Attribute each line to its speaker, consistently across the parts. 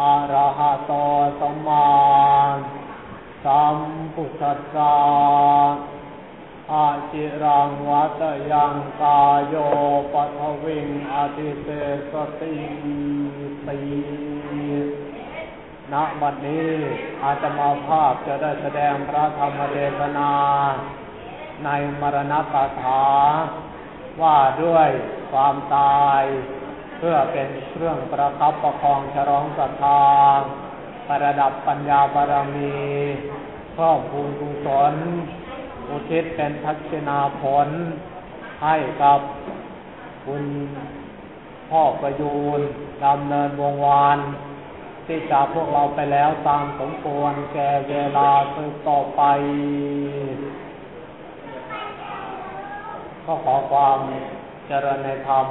Speaker 1: อะระหะโตสัมมาสัมพุทธัสสะอาจิรังวัตยังกายโยปัทวิงอาทิเสสติสีณบัดนี้อาจมาภาพจะได้แสดงพระธรรมเทศนา ในมรณกถาว่าด้วยความตาย เพื่อเป็นเครื่องประคับประคองฉลองศรัทธาประดับปัญญาบารมีเพิ่มพูนกุศลอุทิศเป็นทักษณาผล ให้กับคุณพ่อประยูนดำเนินวงวานที่จากพวกเราไปแล้วตามสมควรแก่เวลาสืบต่อไป ก็ขอความเจริญในธรรม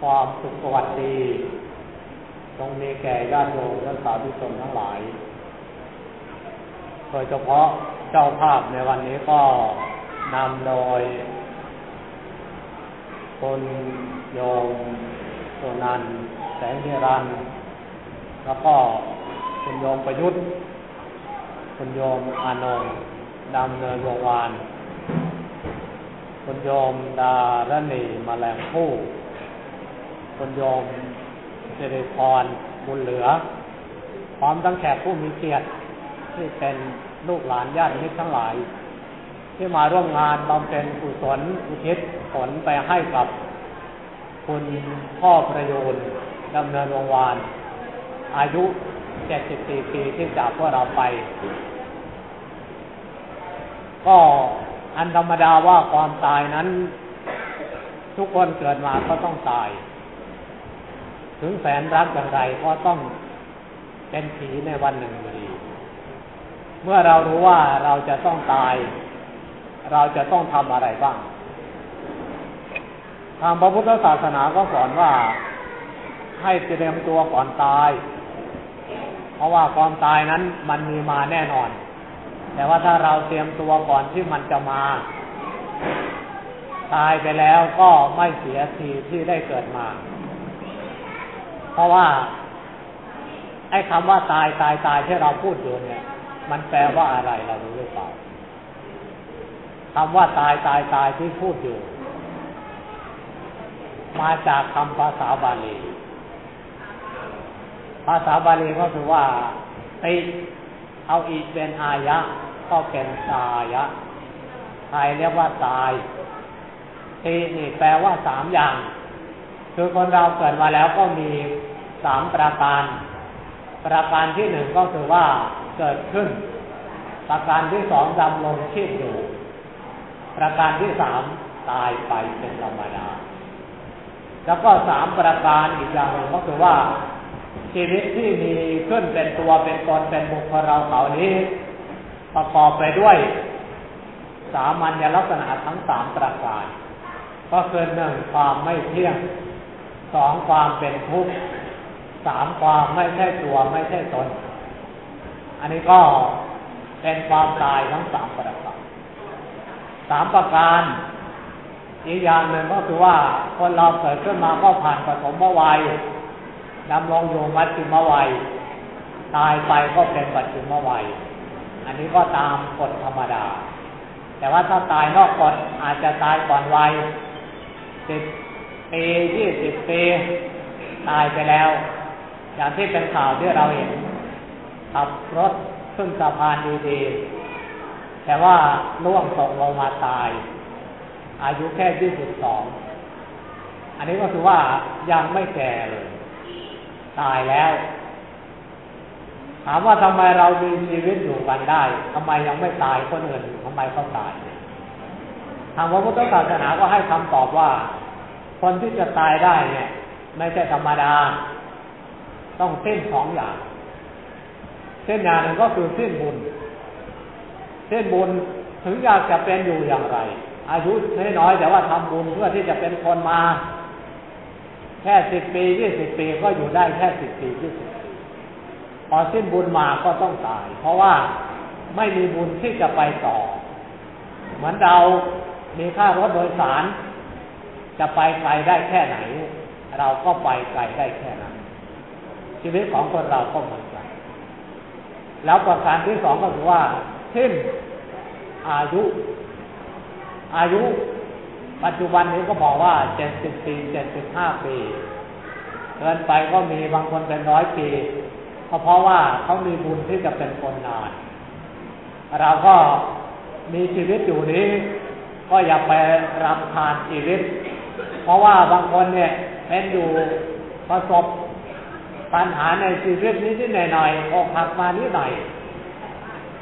Speaker 1: ความสุขสวัสดีตรงนี้แก่ญาติโยมและสาธุชนทั้งหลาย โดยเฉพาะเจ้าภาพในวันนี้ก็นำโดยคุณโยมสุนัน แสงเิรัน แล้วก็คุณโยมประยุทธ์คุณโยมอานนท์ดำเนินวงวานคุณโยมดารณีมาแรงผู้ คุณโยมสิริญพรบุญเหลือ พร้อมทั้งแขกผู้มีเกียรติที่เป็นลูกหลานญาติมิตรทั้งหลาย ที่มาร่วมงานบำเพ็ญกุศลอุทิศผลไปให้กับ คุณพ่อประโยชน์ดำเนินวงวาน อายุ 74 ปีที่จากพวกเราไป ก็อันธรรมดาว่าความตายนั้น ทุกคนเกิดมาก็ต้องตาย ถึงแสนรักอย่างไรก็ต้องเป็นผีในวันหนึ่งอยู่ดี เมื่อเรารู้ว่าเราจะต้องตาย เราจะต้องทำอะไรบ้าง ทางพระพุทธศาสนาก็สอนว่าให้เตรียมตัวก่อนตาย เพราะว่าความตายนั้นมันมีมาแน่นอน แต่ว่าถ้าเราเตรียมตัวก่อนที่มันจะมา ตายไปแล้วก็ไม่เสียทีที่ได้เกิดมา ราะว่า ไอ้คำว่าตายตายตายที่เราพูดอยู่เนี่ย มันแปลว่าอะไรเรารู้หรือเปล่าคำว่าตายตายตายที่พูดอยู่ มาจากคำภาษาบาลีภาษาบาลีก็คือว่าติเอาอีเป็นอายะ ก็เป็นตายะไทยเรียกว่าตายทีนี่แปลว่าสามอย่าง คือคนเราเกิดมาแล้วก็มี สามประการ ประการที่หนึ่งก็คือว่าเกิดขึ้น ประการที่สองดำรงชีพอยู่ ประการที่สามตายไปเป็นธรรมดา แล้วก็สามประการอีกอย่างหนึ่งก็คือว่า ชีวิตที่มีขึ้นเป็นตัวเป็นตนเป็นบุคคลเราเขานี้ ประกอบไปด้วย สามัญลักษณะทั้งสามประการ ก็คือหนึ่งความไม่เที่ยงสองความเป็นทุกข์ สามความไม่ใช่ตัวไม่ใช่ตน อันนี้ก็เป็นความตายทั้งสามประการสามประการอีกอย่างหนึ่งก็คือว่าคนเราเกิดขึ้นมาก็ผ่านปฐมวัยดำรงอยู่มัจจุมวัย ตายไปก็เป็นปัจจุมวัย อันนี้ก็ตามกฎธรรมดา แต่ว่าถ้าตายนอกกฎอาจจะตายก่อนวัยสิบปียี่สิบปีตายไปแล้ว อย่างที่เป็นข่าวที่เราเห็นขับรถขึ้นสะพานดีๆ แต่ว่าล่วงตกลงมาตาย อายุแค่ยี่สิบสอง อันนี้ก็คือว่ายังไม่แก่เลย ตายแล้ว ถามว่าทำไมเรามีชีวิตอยู่กันได้ทำไมยังไม่ตายคนอื่นทำไมเขาตายทางพระพุทธศาสนาก็ให้คำตอบว่า คนที่จะตายได้เนี่ย ไม่ใช่ธรรมดา ต้องเส้นสองอย่าง เส้นอย่างหนึ่งก็คือเส้นบุญ เส้นบุญถึงอยากจะเป็นอยู่อย่างไร อายุน้อยแต่ว่าทำบุญเพื่อที่จะเป็นคนมา แค่สิบปียี่สิบปีก็อยู่ได้แค่สิบปียี่สิบปีพอสิ้นบุญมาก็ต้องตาย เพราะว่าไม่มีบุญที่จะไปต่อ เหมือนเรามีค่ารถโดยสาร จะไปไกลได้แค่ไหน เราก็ไปไกลได้แค่นั้น ชีวิตของคนเราก็เหมือนกัน แล้วประการที่สองก็คือว่าสิ้นอายุ อายุปัจจุบันนี้ก็บอกว่าเจ็ดสิบปีเจ็ดสิบห้าปีเกินไปก็มีบางคนเป็นร้อยปีก็เพราะว่าเขามีบุญที่จะเป็นคนนาน เราก็มีชีวิตอยู่นี้ ก็อย่าไปรำคาญชีวิต เพราะว่าบางคนเนี่ยเป็นอยู่ประสบ ปัญหาในชีวิตนี้ที่หน่อยๆออกหักมานิดหน่อย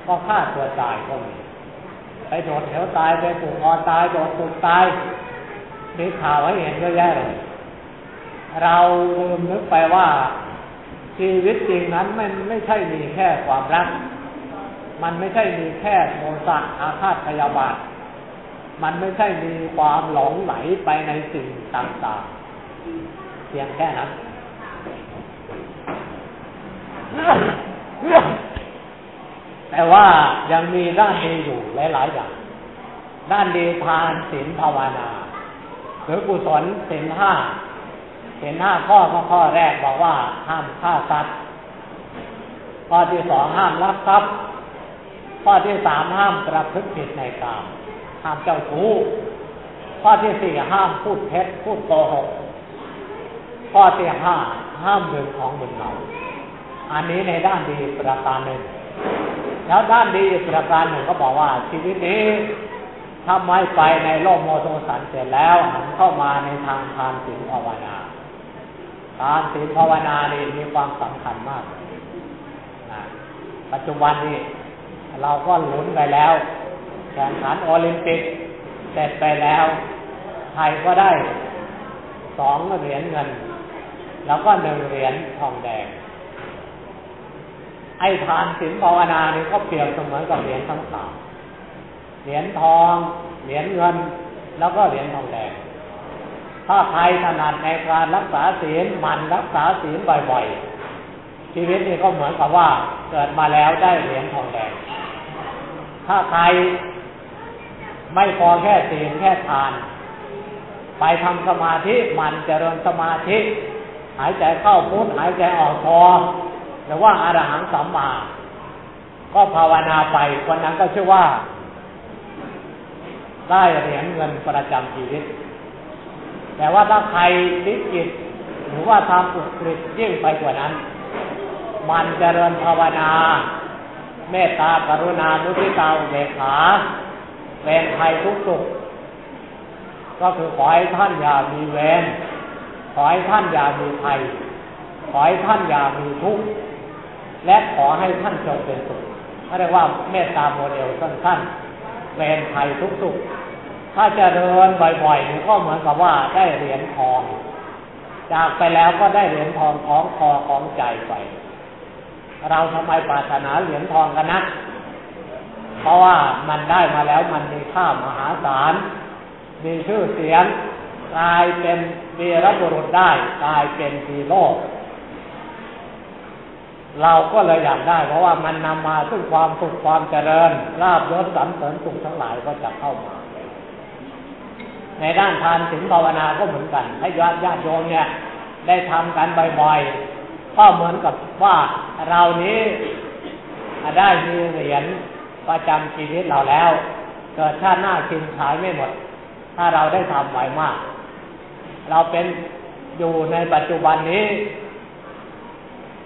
Speaker 1: ก็ฆ่าตัวตายก็มีไปโดดเหวตายไปถูกคอตายโดดถูกตายมีข่าวให้เห็นเยอะแยะเลยเราลืมนึกไปว่าชีวิตจริงนั้นมันไม่ใช่มีแค่ความรัก มันไม่ใช่มีแค่โมสะอาฆาตพยาบาท มันไม่ใช่มีความหลงไหลไปในสิ่งต่างๆเพียงแค่นั้น แต่ว่ายังมีด้านดีอยู่หลายๆอย่าง ด้านดีทานศีลภาวนาหรือกุศลศีลห้าศีลห้าข้อข้อแรกบอกว่าห้ามฆ่าสัตว์ข้อที่สองห้ามลักทรัพย์ ข้อที่สามห้ามประพฤติผิดในกามห้ามเจ้าชู้ข้อที่สี่ห้ามพูดเท็จพูดโกหกข้อที่ห้าห้ามดื่มของมึนเมา อันนี้ในด้านดีประการหนึ่ง แล้วด้านดีประการหนึ่งก็บอกว่า ชีวิตนี้ถ้าไม่ไปในโลกโมโทสันเสร็จแล้วหันเข้ามาในทางทานศีลภาวนาทานศีลภาวนานี่มีความสำคัญมากนะปัจจุบันนี้เราก็หลุนไปแล้ว แข่งขันโอลิมปิกเสร็จไปแล้ว ไทยก็ได้สองเหรียญเงิน แล้วก็หนึ่งเหรียญทองแดง ไอ้ทานศีลภาวนาเนี่ยก็เปรียบเสมือนกับเหรียญทั้งสามเหรียญทอง เหรียญเงิน แล้วก็เหรียญทองแดง ถ้าใครถนัดในการรักษาศีลมันรักษาศีลบ่อยๆ ชีวิตนี่ก็เหมือนกับว่าเกิดมาแล้วได้เหรียญทองแดง ถ้าใครไม่พอแค่ศีลแค่ทาน ไปทำสมาธิมันเจริญสมาธิ หายใจเข้าพุทหายใจออกโท หรือว่าอารหังสัมมา ก็ภาวนาไปคนนั้นก็เชื่อว่า ได้เหรียญเงินประจำชีวิต แต่ว่าถ้าใครลิจิตหรือว่าทำอุกฤษยิ่งไปกว่านั้น มันเจริญภาวนา เมตตากรุณามุทิตาเบกขาเป็นภัยทุกสุขก็คือขอให้ท่านอย่ามีเวรขอให้ท่านอย่ามีภัยขอให้ท่านอย่ามีทุกข์ และขอให้ท่านจงเป็นสุขเรียกว่าเมตตาโมเดลสั้นๆเวรภัยทุกสุขถ้าจะเดินบ่อยๆก็เหมือนกับว่าได้เหรียญทอง จากไปแล้วก็ได้เหรียญทองของคอของใจไป เราทำไมปรารถนาเหรียญทองกันนะเพราะว่ามันได้มาแล้วมันมีค่ามหาศาล มีชื่อเสียงกลายเป็นวีรบุรุษได้กลายเป็นฮีโร่ เราก็เลยอยากได้ เพราะว่ามันนำมาซึ่งความสุขความเจริญลาบยศสรรเสริญสุขทั้งหลายก็จะเข้ามา ในด้านทานศีลภาวนาก็เหมือนกันให้ญาติญาติโยมเนี่ย ได้ทำกันบ่อยๆก็เหมือนกับว่าเรานี้ได้มีเหรียญประจำชีวิตเราแล้ว เกิดชาติหน้ากินขายไม่หมด ถ้าเราได้ทำไวมาก เราเป็นอยู่ในปัจจุบันนี้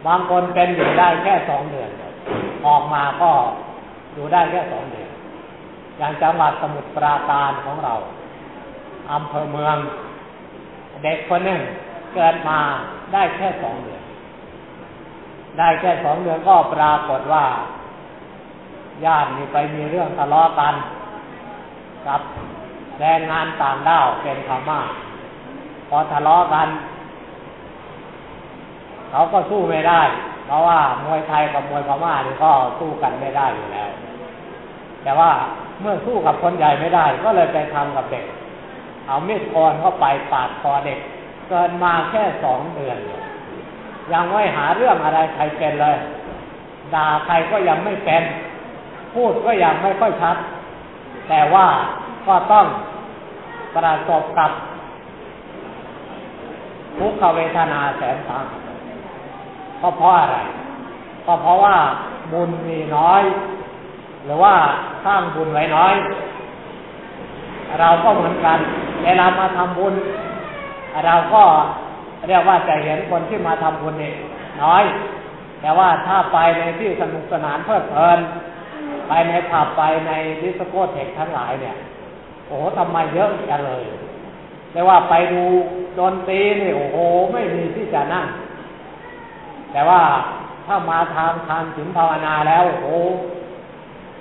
Speaker 1: บางคนเป็นอยู่ได้แค่สองเดือน ออกมาก็อยู่ได้แค่สองเดือน อย่างจังหวัดสมุทรปราการของเราอำเภอเมือง เด็กคนหนึ่งเกิดมาได้แค่สองเดือน ได้แค่สองเดือนก็ปรากฏว่าญาตินี่ไปมีเรื่องทะเลาะกันกับแรงงานต่างด้าวเป็นพม่าพอทะเลาะกัน เขาก็สู้ไม่ได้ เพราะว่ามวยไทยกับมวยพม่านี่ก็สู้กันไม่ได้อยู่แล้ว แต่ว่าเมื่อสู้กับคนใหญ่ไม่ได้ ก็เลยไปทำกับเด็ก เอามีดกรเข้าไปปาดคอเด็ก เกินมาแค่สองเดือน ยังไม่หาเรื่องอะไรใครเป็นเลย ด่าใครก็ยังไม่เป็น พูดก็ยังไม่ค่อยชัด แต่ว่าก็ต้องประสบกับทุกขเวทนาแสนสาหัส ก็เพราะอะไรก็เพราะว่าบุญมีน้อย หรือว่าสร้างบุญไว้น้อย เราก็เหมือนกันเวลามาทำบุญ เราก็เรียกว่าจะเห็นคนที่มาทำบุญนี่น้อย แต่ว่าถ้าไปในที่สนุกสนานเพลิดเพลิน ไปในผับไปในดิสโก้เทคทั้งหลายเนี่ย โอ้โหทำไมเยอะจังเลยเรียกว่าไปดูดนตรีนี่โอ้โห ไม่มีที่จะนั่ง แต่ว่าถ้ามาทางทานศีลภาวนาแล้วโอ้โห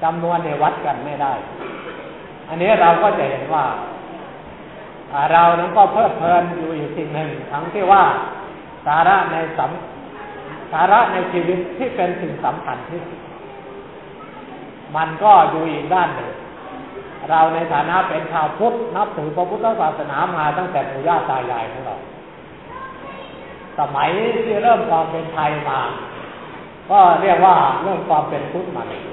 Speaker 1: จำนวนในวัดกันไม่ได้ อันนี้เราก็จะเห็นว่า เรานั้นก็เพลิดเพลินอยู่อีกสิ่งหนึ่ง ทั้งที่ว่าสาระในสัมสาระในชีวิตที่เป็นสิ่งสำคัญที่สุดมันก็อยู่อีกด้านหนึ่ง เราในฐานะเป็นชาวพุทธนับถือพระพุทธศาสนามาตั้งแต่ปู่ย่าตายายของเรา สมัยที่เริ่มความเป็นไทยมา ก็เรียกว่าเริ่มความเป็นพุทธมาเลย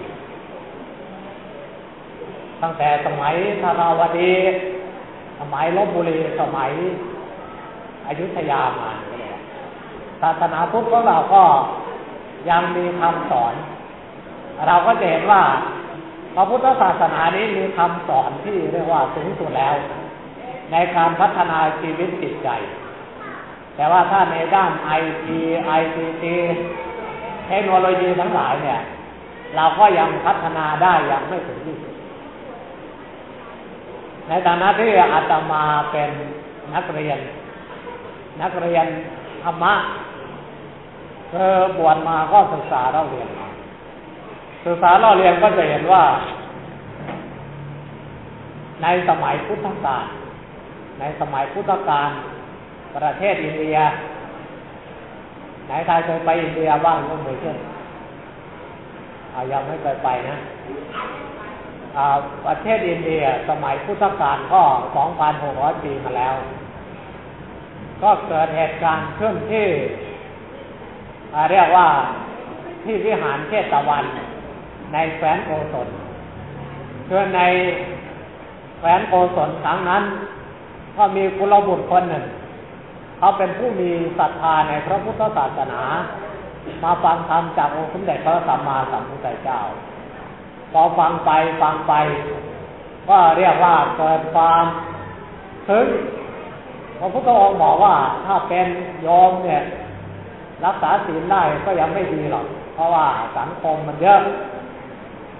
Speaker 1: ตั้งแต่สมัยธาราวดี สมัยลบบุรีสมัยอยุธยามาศาสนาพุทธของเราก็ยังมีคำสอน เราก็จะเห็นว่าพระพุทธศาสนานี้มีคำสอนที่เรียกว่าสูงสุดแล้ว ในการพัฒนาชีวิตจิตใจ แต่ว่าถ้าในด้านไอทีไอซีทีเทคโนโลยีทั้งหลายเนี่ย เราก็ยังพัฒนาได้ยังไม่ถึงที่สุด ในฐานะที่อาตมาเป็นนักเรียน นักเรียนธรรมะเธอบวชมาก็ศึกษาเราเรียนมาศึกษาเราเรียนก็จะเห็นว่า ในสมัยพุทธกาลในสมัยพุทธกาล ประเทศอินเดีย ไหนใครเคยไปอินเดียบ้างยกมือขึ้นอายังไม่เคยไปนะประเทศอินเดียสมัยพุทธกาลก็ 2,600 ปีมาแล้ว ก็เกิดเหตุการณ์ขึ้นที่เรียกว่าที่วิหารเทตะวัน ในแคว้นโกศลคือในแคว้นโกศลครั้งนั้น ก็มีกุลบุตรคนหนึ่ง เขาเป็นผู้มีศรัทธาในพระพุทธศาสนา มาฟังธรรมจากองค์สมเด็จพระสัมมาสัมพุทธเจ้า พอฟังไปฟังไป ก็เรียกว่าเกิดความถึงพระพุทธองค์บอกว่าถ้าเป็นโยมเนี่ย รักษาศีลได้ก็ยังไม่ดีหรอก เพราะว่าสังคมมันเยอะ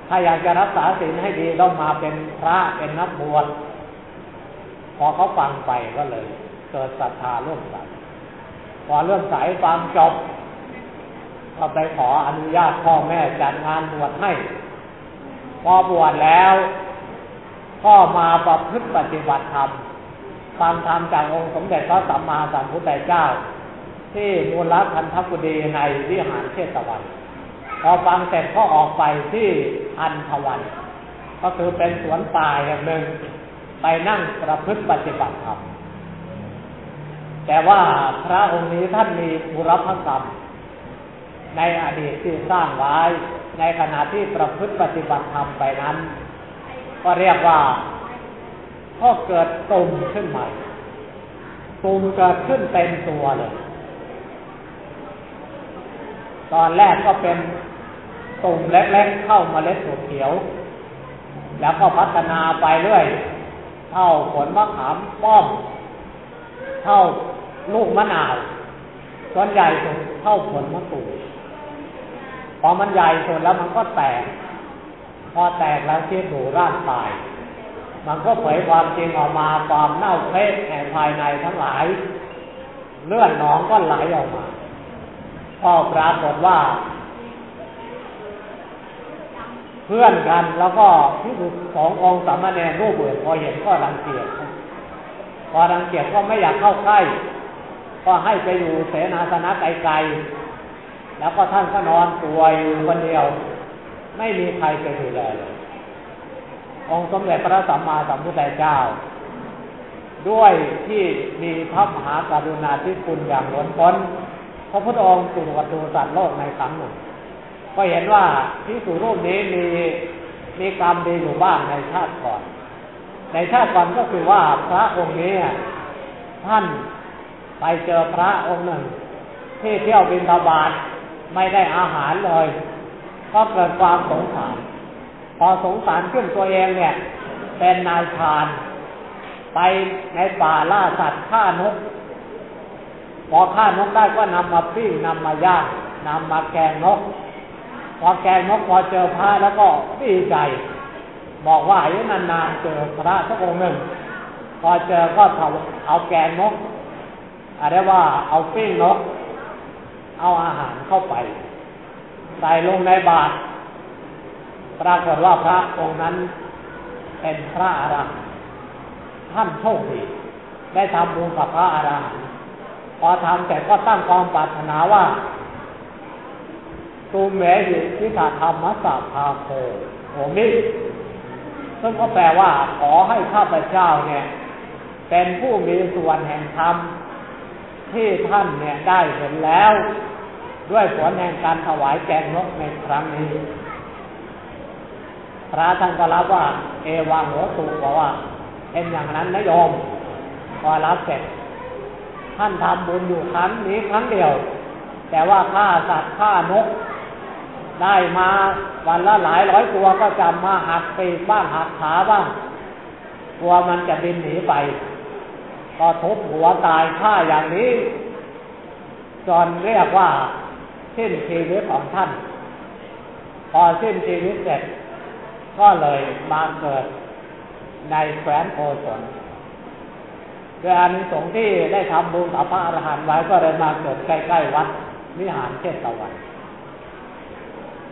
Speaker 1: ถ้าอยากจะรักษาศีลให้ดีต้องมาเป็นพระเป็นนักบวชพอเขาฟังไปก็เลย กิดศรัทธาเรื่องใสพอเรื่องใสฟังจบก็ไปขออนุญาตพ่อแม่จัดงานบวชให้ พอบวชแล้วก็มาประพฤติปฏิบัติธรรมฟังธรรมจากองค์สมเด็จพระสัมมาสัมพุทธเจ้า ที่มูลคันทกุดีในวิหารเทศวัน พอฟังเสร็จก็ออกไปที่อันทวัน ก็คือเป็นสวนป่าอย่างหนึ่งไปนั่งประพฤติปฏิบัติธรรม แต่ว่าพระองค์นี้ท่านมีบุรพกรรม ในอดีตที่สร้างไว้ ในขณะที่ประพฤติปฏิบัติธรรมไปนั้น ก็เรียกว่าก็เกิดตุ่มขึ้นใหม่ตุ่มเกิดขึ้นเต็มตัวเลย ตอนแรกก็เป็นตุ่มเล็กๆเข้ามาเล็ดถั่วเขียว แล้วก็พัฒนาไปเรื่อยเท่าผลมะขามป้อมเท่า ลูกมะนาวส่วนใหญ่สดเท่าผลมะกรูดพอมันใหญ่สุดแล้วมันก็แตก พอแตกแล้วที่ดูร่างตาย มันก็เผยความจริงออกมาความเน่าเฟะแห่งภายในทั้งหลาย เลือดหนองก็ไหลออกมาก็ปรากฏว่า เพื่อนกันแล้วก็ที่สององค์สามเณรรูปเบื่อพอเห็นก็รังเกียจพอรังเกียจก็ไม่อยากเข้าใกล้ ก็ให้ไปอยู่เสนาสนะไกลๆ แล้วก็ท่านก็นอนป่วยอยู่คนเดียว ไม่มีใครไปดูแลเลยองค์สมเด็จพระสัมมาสัมพุทธเจ้า ด้วยที่มีพระมหากรุณาธิคุณอย่างล้นพ้นพระพุทธองค์ตรวจดูสัตว์โลกในครั้งหนึ่งก็เห็นว่าที่สุรูปนี้มีมีกรรมดีอยู่บ้างในชาติก่อน ในชาติก่อนก็คือว่าพระองค์นี้ท่าน ไปเจอพระองค์หนึ่ง ที่เที่ยวบินทบาทไม่ได้อาหารเลย ก็เกิดความสงสาร พอสงสารขึ้นตัวเองเนี่ย เป็นนายพาน ไปในป่าล่าสัตว์ฆ่านกพอฆ่านกได้ก็นำมาปิ้งนำมาย่างนำมาแกงนก พอแกงนกพอเจอพระแล้วก็ดีใจ บอกว่าอายุนานๆเจอพระสักองค์หนึ่ง พอเจอก็เอาแกงนก อะไรว่าเอาปิ้งนก เอาอาหารเข้าไป ใส่ลงในบาตรปรากฏว่าพระองค์นั้นเป็นพระอรหันต์ท่านโชคดีได้ทำบุญกับพระอรหันต์พอทำเสร็จก็ตั้งความปรารถนาว่าตูเมหิทิฏธรรมสัพพาโคโหมิซึ่งก็แปลว่าขอให้ข้าพเจ้าเนี่ย เป็นผู้มีส่วนแห่งธรรม ที่ท่านเนี่ยได้เห็นแล้ว ด้วยผลแห่งการถวายแกงนกในครั้งนี้ พระท่านก็รับว่า เอวังหัวตูบอกว่าเป็นอย่างนั้นนะโยมพอรับเสร็จ ท่านทำบุญอยู่ครั้งนี้ครั้งเดียว แต่ว่าฆ่าสัตว์ฆ่านก ได้มาวันละหลายร้อยตัวก็จำมาหักปีกบ้างหักขาบ้างกลัวมันจะบินหนีไป ก็ทุบหัวตายฆ่าอย่างนี้จนเรียกว่าสิ้นชีวิตของท่าน พอสิ้นชีวิตเสร็จ ก็เลยมาเกิดในแคว้นโกศลด้วยอานิสงส์ที่ได้ทำบุญกับพระอรหันต์ไว้ก็เลยมาเกิดใกล้ๆวัดวิหารเชตะวัน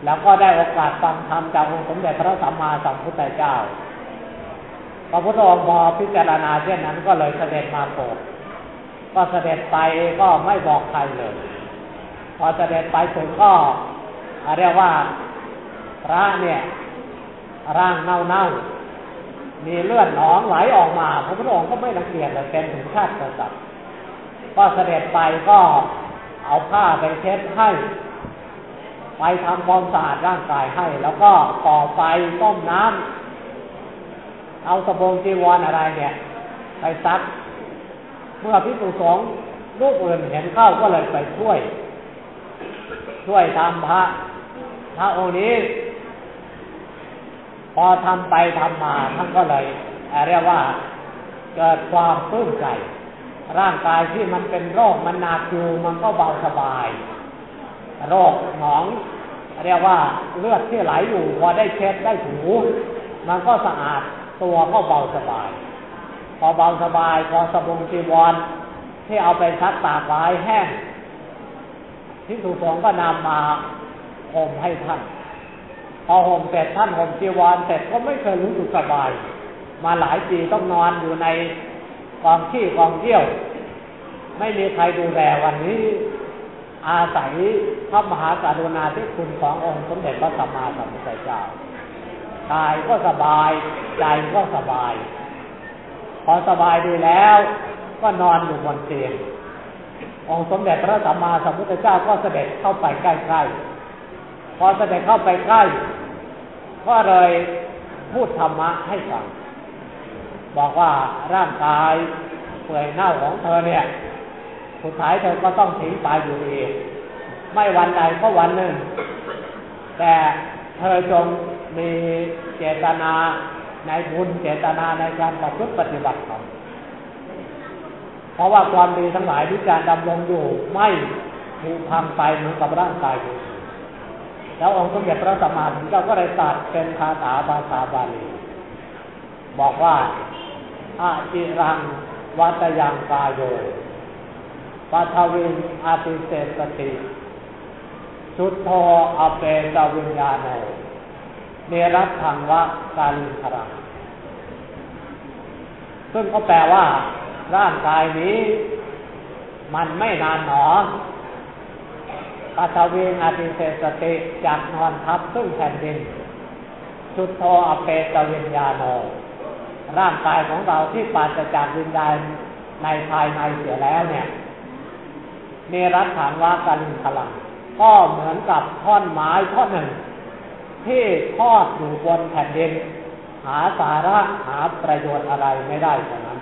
Speaker 1: แล้วก็ได้โอกาสฟังธรรมจากองค์สมเด็จพระสัมมาสัมพุทธเจ้า พระพุทธองค์พอพิจารณาเช่นนั้นก็เลยเสด็จมาโปรดก็เสด็จไปก็ไม่บอกใครเลย พอเสด็จไปถึงก็เรียกว่าพระเนี่ย ร่างเน่าๆมีเลือดหนองไหลออกมาพระพุทธองค์ก็ไม่รังเกียจเลยเป็นถึงชาติกษัตริย์ก็เสด็จไปก็เอาผ้าไปเช็ดให้ไปทำความสะอาดร่างกายให้ แล้วก็ก่อไฟต้มน้ำ เอาสบงจีวรออะไรเนี่ย ไปซัก เมื่อพิสุสงฆ์รูปอื่นเห็นเข้าก็เลยไปช่วย ช่วยทำพระพระองค์นี้ พอทำไปทำมาท่านก็เลยเรียกว่าเกิดความปลื้มใจร่างกายที่มันเป็นโรคมันหนักอยู่มันก็เบาสบาย โรคหนอง เรียกว่าเลือดที่ไหลอยู่พอได้เช็ดได้ถูมันก็สะอาด ตัวก็เบาสบาย พอเบาสบายพอสบงจีวรที่เอาไปซักตากไว้แห้งที่สุสงก็นำมาห่มให้ท่าน พอห่มเสร็จท่านห่มจีวรเสร็จก็ไม่เคยรู้สึกสบาย มาหลายปีต้องนอนอยู่ในกองขี้กองเที่ยว ไม่มีใครดูแลวันนี้ อาศัยพระมหากรุณาธิคุณขององค์สมเด็จพระสัมมาสัมพุทธเจ้า กายก็สบาย ใจก็สบาย พอสบายดีแล้ว ก็นอนอยู่บนเตียงองค์สมเด็จพระสัมมาสัมพุทธเจ้าก็เสด็จเข้าไปใกล้ๆ พอเสด็จเข้าไปใกล้ ก็เลยพูดธรรมะให้ฟัง บอกว่าร่างกายเปื่อยเน่าของเธอเนี่ย สุดท้ายเธอก็ต้องทิ้งไปอยู่ดีไม่วันใดก็วันหนึ่ง แต่เธอจง มีเจตนาในบุญเจตนาในการประพฤติปฏิบัติธรรมเพราะว่าความดีทั้งหลายที่การดำรงอยู่ไม่ถูกพังไปเหมือนกับร่างกายอยู่แล้วองค์สมเด็จพระสัมมาสัมพุทธเจ้าก็เลยตรัสเป็นคาถาภาษาบาลีบอกว่าอาจิรังวัตยังกายโยปัทวินอาติเสสติ สุดโทอเปตวิญญาโน เนรัตถังวะกาลินทรังซึ่งก็แปลว่า ร่างกายนี้ มันไม่นานหนอปัทวีอาติเสสติจากนอนทับซึ่งแผ่นดินชุดโทอเปตวิญญาโน ร่างกายของเราที่ปราศจากวิญญาณในภายในเสียแล้วเนี่ยเนรัฐานวากาลินพลัง ก็เหมือนกับท่อนไม้ท่อนหนึ่ง ที่ทอดอยู่บนแผ่นดิน หาสาระหาประโยชน์อะไรไม่ได้เท่านั้น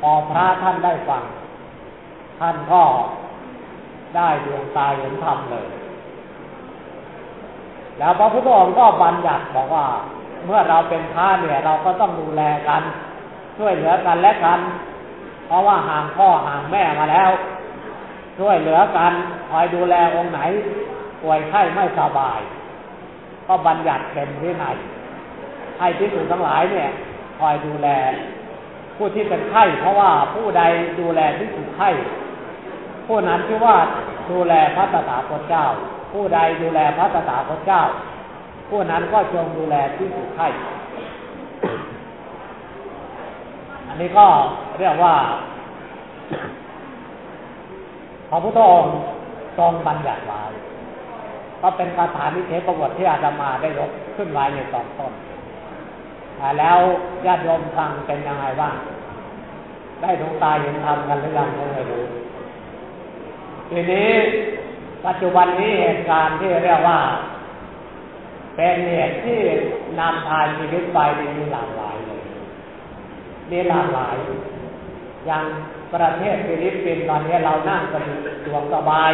Speaker 1: พอพระท่านได้ฟัง ท่านก็ได้ดวงตาเห็นธรรมเลย แล้วพระพุทธองค์ก็บัญญัติบอกว่า เมื่อเราเป็นพระเนี่ยเราก็ต้องดูแลกัน ช่วยเหลือกันและกัน เพราะว่าห่างพ่อห่างแม่มาแล้ว ช่วยเหลือกันคอยดูแลองค์ไหนป่วยไข้ไม่สบาย ก็บัญญัติเป็นวินัยให้ที่สุดทั้งหลายเนี่ยคอยดูแล ผู้ที่เป็นไข้เพราะว่าผู้ใดดูแลที่สุดไข้ผู้นั้นชื่อว่าดูแลพระตถาคตเจ้า ผู้ใดดูแลพระตถาคตเจ้า ผู้นั้นก็จงดูแลที่สุดไข้อันนี้ก็เรียกว่าพระพุทธองค์ทรงบัญญัติไว้ ก็เป็นคาถานิเทศประวัติที่อาจมาได้ยกขึ้นไว้ในตอนต้นแล้วญาติโยมฟังเป็นยังไงบ้าง ได้ดวงตาเห็นธรรมกันหรือยังไม่รู้ทีนี้ปัจจุบันนี้เหตุการณ์ที่เรียกว่า เป็นเหตุที่นำพาชีวิตไปมีหลากหลายเลยมีหลากหลาย อย่างประเทศฟิลิปปินส์ตอนนี้เรานั่งกันสะดวกสบาย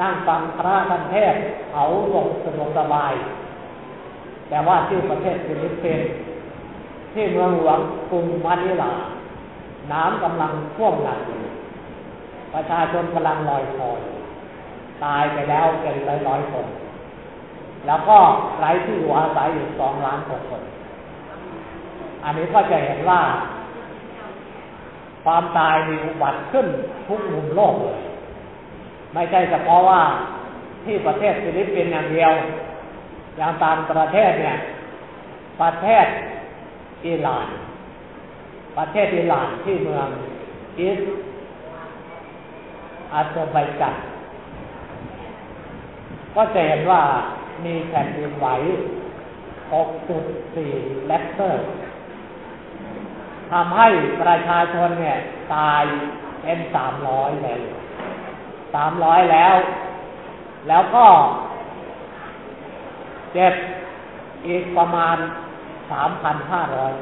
Speaker 1: นั่งฟังพระท่านเทศเขาสงสะดวกสบาย แต่ว่าที่ประเทศฟิลิปปินส์ที่เมืองหลวงกรุงมะนิลา น้ำกำลังท่วมหนักอยู่ประชาชนกำลังลอยคอยตายไปแล้วเป็นร้อยร้อยคน แล้วก็ไร้ที่อยู่อาศัยอยู่สองล้านกว่าคน อันนี้ก็จะเห็นว่า ความตายมีอุบัติขึ้นทุกมุมโลกเลย ไม่ใช่เฉพาะว่าที่ประเทศฟิลิปปินส์อย่างเดียว อย่างต่างประเทศเนี่ย ประเทศอิหร่าน ประเทศอิหร่านที่เมืองอิสอาเซอร์ไบจันก็จะเห็นว่ามีแผ่นดินไหว 6.4เลกเตอร์ทำให้ประชาชนเนี่ย ตายเป็นสามร้อยเลย สามร้อยแล้ว แล้วก็เจ็บอีกประมาณสามพันห้าร้อย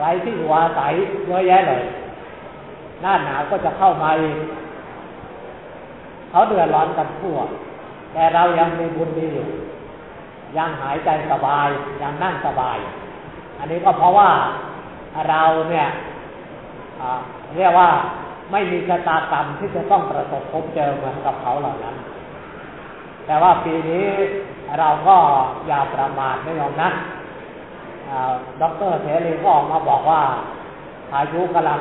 Speaker 1: ไรที่อยู่อาศัยเยอะแยะเลย หน้าหนาวก็จะเข้ามาอีกเขาเดือดร้อนกันทั่ว แต่เรายังมีบุญดีอยู่ ยังหายใจสบาย ยังนั่งสบาย อันนี้ก็เพราะว่าเราเนี่ยเรียกว่า ไม่มีชะตากรรมที่จะต้องประสบพบเจอเหมือนกับเขาเหล่านั้น แต่ว่าปีนี้เราก็อย่าประมาทไม่ยอมนะด็อกเตอร์เสรีก็ออกมาบอกว่าพายุกำลัง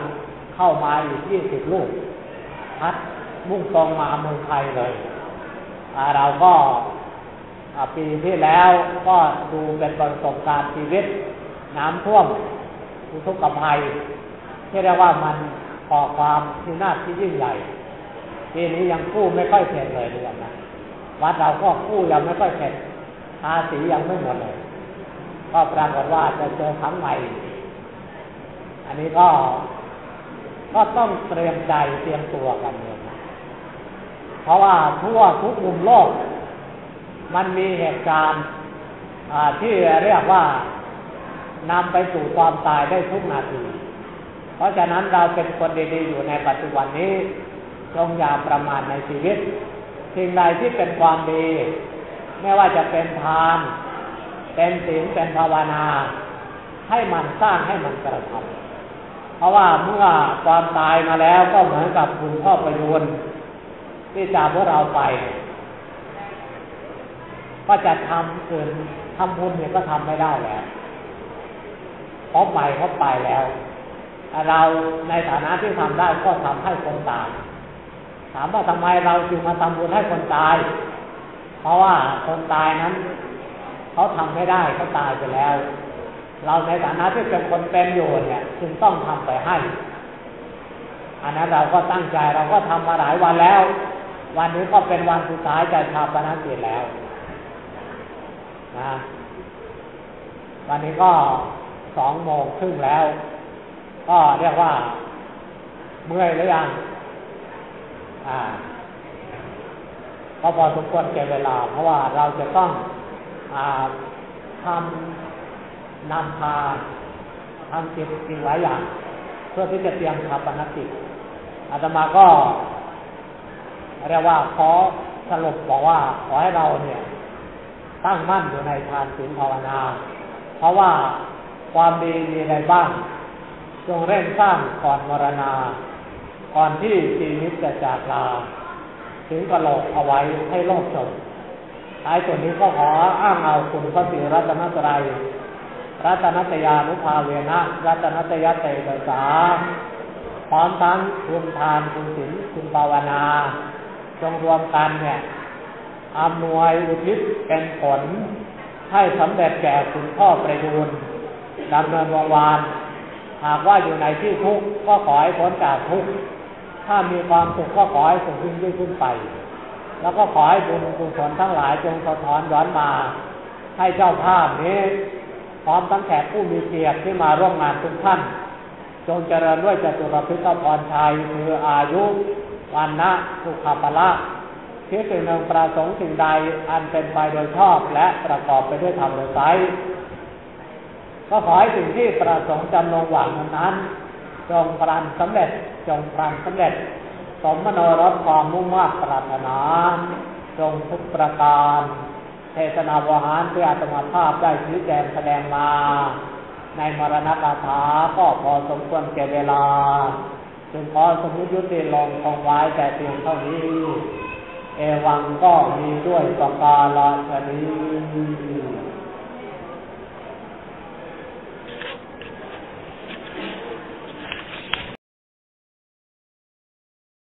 Speaker 1: เข้ามาอีกยี่สิบลูกพัดมุ่งตรงมาเมืองไทยเลยเราก็ปีที่แล้วก็ดูเป็นประสบการณ์ชีวิต น้ำท่วมอุทกภัยที่เรียกว่ามัน ก่อความที่น่าที่ยิ่งใหญ่ปีนี้ยังกู้ไม่ค่อยเสร็จเลยเดือนนะวัดเราก็กู้ยังไม่ค่อยเสร็จภาษียังไม่หมดเลย ก็ปรากฏว่าจะเจอครั้งใหม่อันนี้ก็ก็ต้องเตรียมใจเตรียมตัวกันเลยเพราะว่าทั่วทุกมุมโลก มันมีเหตุการณ์ที่เรียกว่านำไปสู่ความตายได้ทุกนาที เพราะฉะนั้นเราเป็นคนดีๆอยู่ในปัจจุบันนี้จงอย่าประมาทในชีวิต สิ่งใดที่เป็นความดี ไม่ว่าจะเป็นทาน เป็นศีลเป็นภาวนา ให้มันสร้างให้มันกระทำเพราะว่าเมื่อความตายมาแล้วก็เหมือนกับคุณพ่อประยุนที่จากพวกเราไป ก็จะทำเกินทำบุญเนี่ยก็ทำไม่ได้แล้วเพราะไปเขาไปแล้ว เราในฐานะที่ทำได้ก็ทำให้คนตาย ถามว่าทำไมเราจึงมาทำบุญให้คนตาย เพราะว่าคนตายนั้นเขาทำไม่ได้เขาตายไปแล้ว เราในฐานะที่เป็นคนเป็นอยู่เนี่ยจึงต้องทำไปให้อันนั้นเราก็ตั้งใจเราก็ทำมาหลายวันแล้ว วันนี้ก็เป็นวันสุดท้ายจะชาปนกิจแล้วนะวันนี้ก็สองโมงครึ่งแล้ว ก็เรียกว่า เมื่อยหรือยังอ่าก็พอสมควรแก่เวลา เพราะว่าเราจะต้องอาทำนำพาทำจิตสิ่งหลายอย่าง เพื่อที่จะเตรียมชาปนกิจอาตมาก็เรียกว่าขอสรุปบอกว่าขอให้เราเนี่ย ตั้งมั่นอยู่ในทานศีลภาวนา เพราะว่าความดีมีอะไรบ้าง จงเร่งสร้างก่อนมรณา ก่อนที่ชีวิตจะจากลา ถึงกระโหลกเอาไว้ให้โลกจบท้ายส่วนนี้ก็ขออ้างเอาคุณพระศรีรัตนตรัยรัตนตยานุภาเวนะรัตนตยเตตสาพร้อมทั้งคุณทานคุณศีลคุณภาวนา จงรวมกันเนี่ยอำนวยอุทิศเป็นผล ให้สำเร็จแก่คุณพ่อประยูนดำเนินวงวาน หากว่าอยู่ในที่ทุกข์ก็ขอให้พ้นจากทุกข์ถ้ามีความสุขก็ขอให้สุขยิ่งยิ่งขึ้นไป แล้วก็ขอให้บุญกุศลทั้งหลายจงสะท้อนย้อนมา ให้เจ้าภาพนี้พร้อมทั้งแขกผู้มีเกียรติที่มาร่วมงานทุกท่าน จงเจริญด้วยจตุรพิทพรชัยคืออายุวันนะสุขภละคิดสิ่งหนึ่งประสงค์สิ่งใดอันเป็นไปโดยชอบและประกอบไปด้วยธรรมโดยไซ ก็ขอให้สิ่งที่ประสงค์จำลงหวังนั้น จงปรันสำเร็จจงปรันสำเร็จ สมมโนรสความมุ่งมั่นปรารถนา จงทุกประการ เทศนาวหารเพื่ออาตมาภาพได้ชี้แจงแสดงมา ในมรณกาถาก็พอสมควรแก่เวลาจึงขอสมุยุติลงคงไว้แต่เพียงเท่านี้ เอวังก็มีด้วยประกาศชนี้